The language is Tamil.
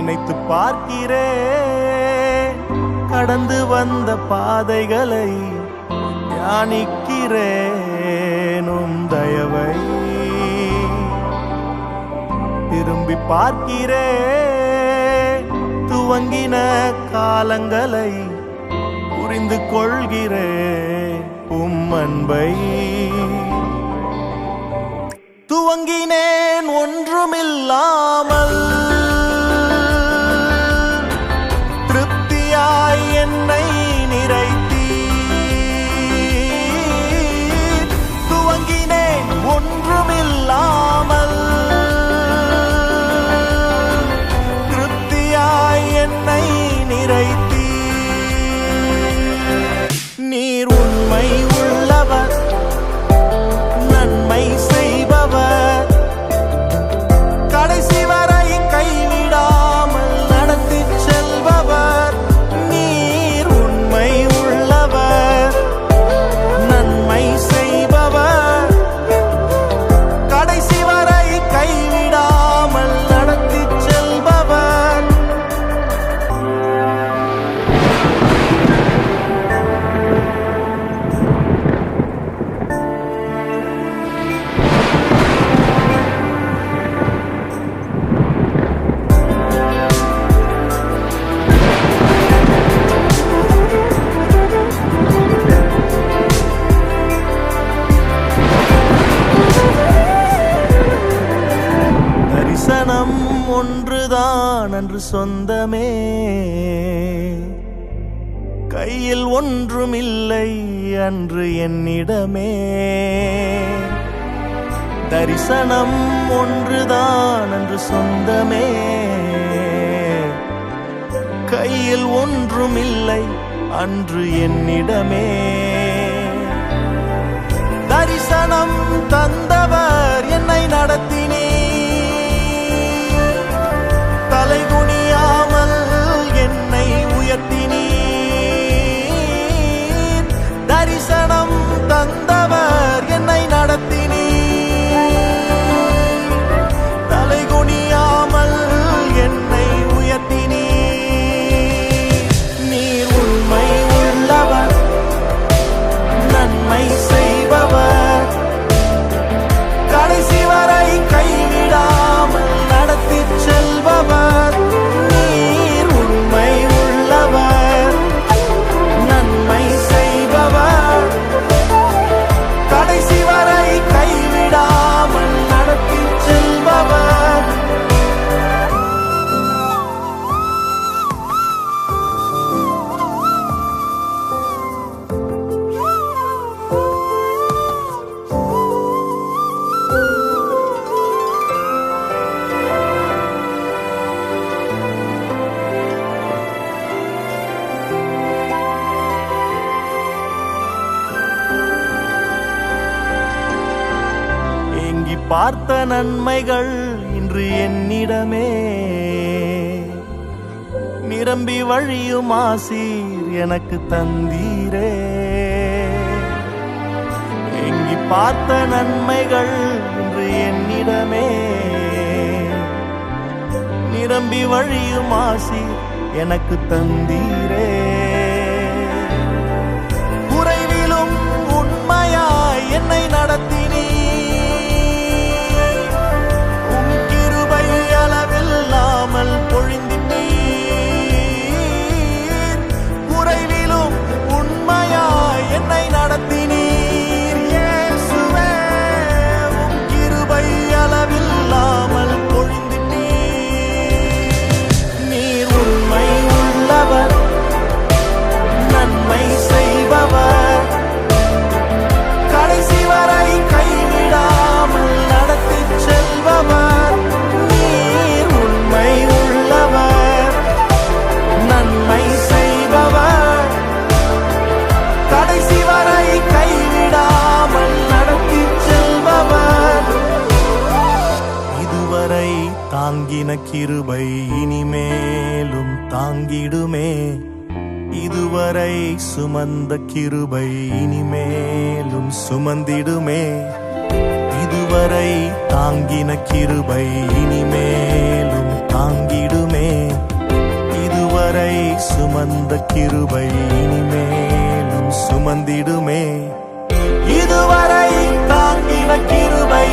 நினைத்து பார்க்கிறேன் கடந்து வந்த பாதைகளை தியானிக்கிறேனும் தயவை. திரும்பி பார்க்கிறேன் துவங்கின காலங்களை புரிந்து கொள்கிறேன் உம் அன்பை. துவங்கினேன் ஒன்றுமில்லாமல் தரிசனம் ஒன்றுதான் என்று சொந்தமே. கையில் ஒன்றுமில்லை அன்று என்னிடமே. தரிசனம் ஒன்றுதான் என்று சொந்தமே. கையில் ஒன்றுமில்லை அன்று என்னிடமே. பார்த்த நன்மைகள் இன்று என்னிடமே. நிரம்பி வழியும் ஆசீர் எனக்கு தந்தீரே. எங்கி பார்த்த நன்மைகள் இன்று என்னிடமே. நிரம்பி வழியும் ஆசீர் எனக்கு தந்தீரே. இதுவரை தாங்கின கிருபை இனிமேலும் தாங்கிடுமே. இதுவரை சுமந்த கிருபை இனிமேலும் சுமந்திடுமே. இதுவரை தாங்கின கிருபை இனிமேலும் தாங்கிடுமே. இதுவரை சுமந்த கிருபை இனிமேலும் சுமந்திடுமே. இதுவரை தாங்கின கிருபை